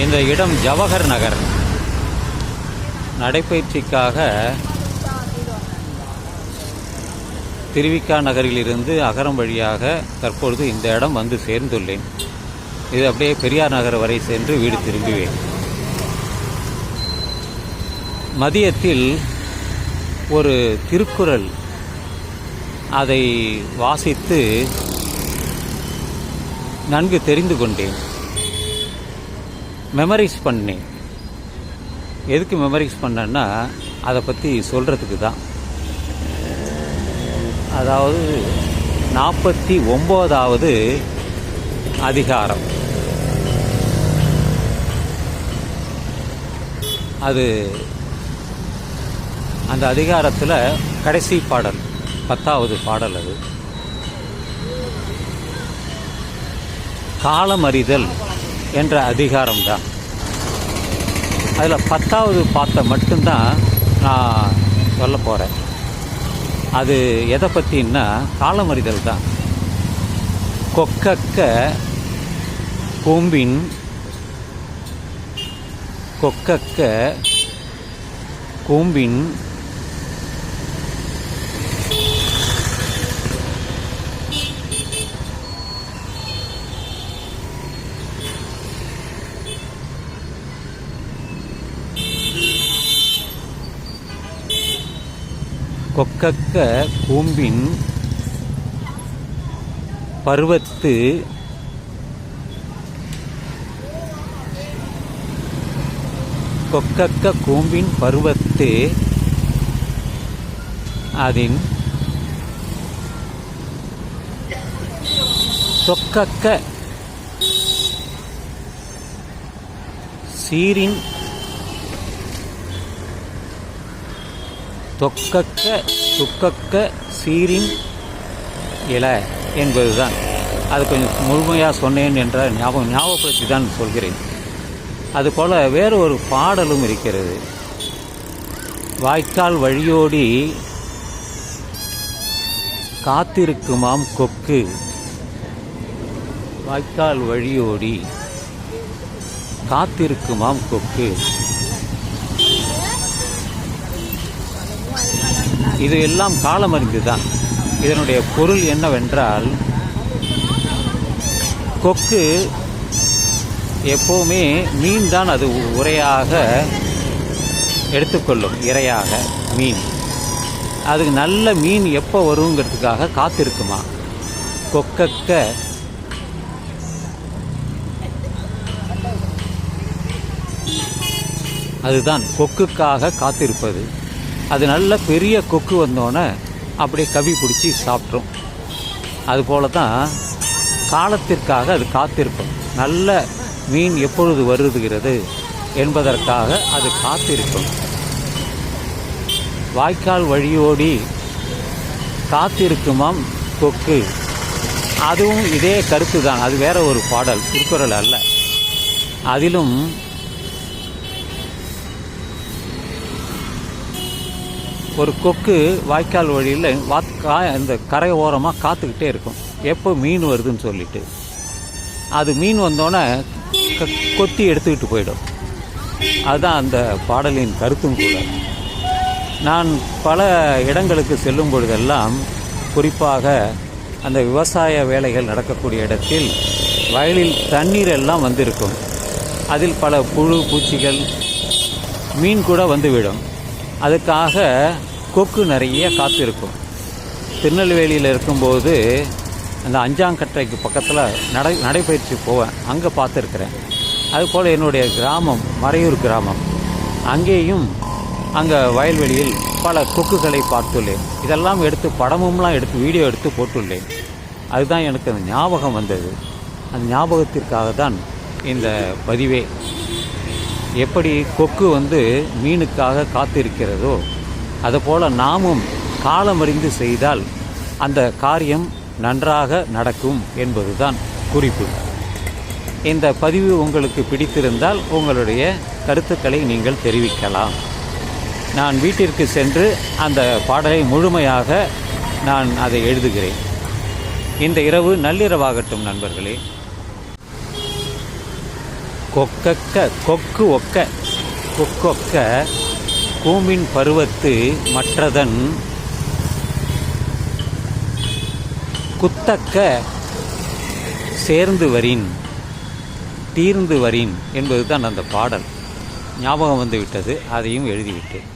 இந்த இடம் ஜவஹர் நகர். நடைப்பயிற்சிக்காக திருவிக்கா நகரிலிருந்து அகரம் வழியாக தற்பொழுது இந்த இடம் வந்து சேர்ந்துள்ளேன். இது அப்படியே பெரியார் நகர் வரை சென்று வீடு திரும்புவேன். மதியத்தில் ஒரு திருக்குறள் அதை வாசித்து நன்கு தெரிந்து கொண்டேன். மெமரைஸ் பண்ணேன். எதுக்கு மெமரைஸ் பண்ணேன்னா அதை பற்றி சொல்கிறதுக்கு தான். அதாவது நாற்பத்தி ஒம்போதாவது அதிகாரம். அது அந்த அதிகாரத்தில் கடைசி பாடல் பத்தாவது பாடல் அது. காலம் அறிதல் என்ற அதிகாரம் தான் அதில் பத்தாவது பாட்டை மட்டும்தான் நான் சொல்ல போகிறேன் அது எதை பற்றின்னா காலமறிதல் தான் கொக்கக்க கூம்பின் கொக்கக்க கூம்பின் கொக்கக்க கூம்பின் பருவத்து கொக்கக்க கூம்பின் பருவத்து அதின் தொக்கக்க சீரின் தொக்கக்க சுக்கக்க சீரின் இல என்பதுதான். அது கொஞ்சம் முழுமையாக சொன்னேன் என்ற ஞாபகம் ஞாபகப்படுத்தி தான் சொல்கிறேன். அதுபோல் வேறு ஒரு பாடலும் இருக்கிறது. வாய்க்கால் வழியோடி காத்திருக்குமாம் கொக்கு. வாய்க்கால் வழியோடி காத்திருக்குமாம் கொக்கு. இது எல்லாம் காலமறிந்து தான் இதனுடைய பொருள் என்னவென்றால் கொக்கு எப்போவுமே மீன் தான் அது உரையாக எடுத்துக்கொள்ளும் இரையாக மீன். அதுக்கு நல்ல மீன் எப்போ வருங்கிறதுக்காக காத்திருக்குமா? கொக்கக்க அதுதான் கொக்குக்காக காத்திருப்பது. அது நல்ல பெரிய கொக்கு வந்தோடனே அப்படியே கவி பிடிச்சி சாப்பிட்ரும். அதுபோல தான் காலத்திற்காக அது காத்திருக்கும். நல்ல மீன் எப்பொழுது வருதுகிறது என்பதற்காக அது காத்திருக்கும். வாய்க்கால் வழியோடி காத்திருக்குமாம் கொக்கு. அதுவும் இதே கருத்து தான் அது வேற ஒரு பாடல் திருக்குறள் அல்ல. அதிலும் ஒரு கொக்கு வாய்க்கால் வழியில் வாத் கா இந்த கரை ஓரமாக காத்துக்கிட்டே இருக்கும். எப்போ மீன் வருதுன்னு சொல்லிட்டு. அது மீன் வந்தோடனே கொத்தி எடுத்துக்கிட்டு போயிடும். அதுதான் அந்த பாடலின் கருத்தும் கூட. நான் பல இடங்களுக்கு செல்லும் பொழுதெல்லாம் குறிப்பாக அந்த விவசாய வேலைகள் நடக்கக்கூடிய இடத்தில் வயலில் தண்ணீர் எல்லாம் வந்திருக்கும். அதில் பல புழு பூச்சிகள் மீன் கூட வந்துவிடும் அதுக்காக கொக்கு நிறைய காத்திருக்கும் திருநெல்வேலியில் இருக்கும்போது அந்த அஞ்சாங்கட்டைக்கு பக்கத்தில் நடை நடைபயிற்சி போவேன். அங்கே பார்த்துருக்குறேன். அதுபோல் என்னுடைய கிராமம் மறையூர் கிராமம். அங்கேயும் அங்கே வயல்வெளியில் பல கொக்குகளை பார்த்துள்ளேன். இதெல்லாம் எடுத்து படமும்லாம் எடுத்து வீடியோ எடுத்து போட்டுள்ளேன். அதுதான் எனக்கு அந்த ஞாபகம் வந்தது. அந்த ஞாபகத்திற்காக தான் இந்த பதிவே. எப்படி கொக்கு வந்து மீனுக்காக காத்திருக்கிறதோ அதுபோல் நாமும் காலமறிந்து செய்தால் அந்த காரியம் நன்றாக நடக்கும் என்பதுதான் குறிப்பு. இந்த பதிவு உங்களுக்கு பிடித்திருந்தால் உங்களுடைய கருத்துக்களை நீங்கள் தெரிவிக்கலாம். நான் வீட்டிற்கு சென்று அந்த பாடலை முழுமையாக நான் அதை எழுதுகிறேன். இந்த இரவு நள்ளிரவாகட்டும் நண்பர்களே. கொக்கக்க கொக்கு ஒக்க. கொக்கொக்க கூம்பின் பருவத்து மற்றதன் குத்தக்க சேர்ந்து வரின் தீர்ந்து வரின் என்பது தான் அந்த பாடல். ஞாபகம் வந்து விட்டது அதையும் எழுதிவிட்டேன்.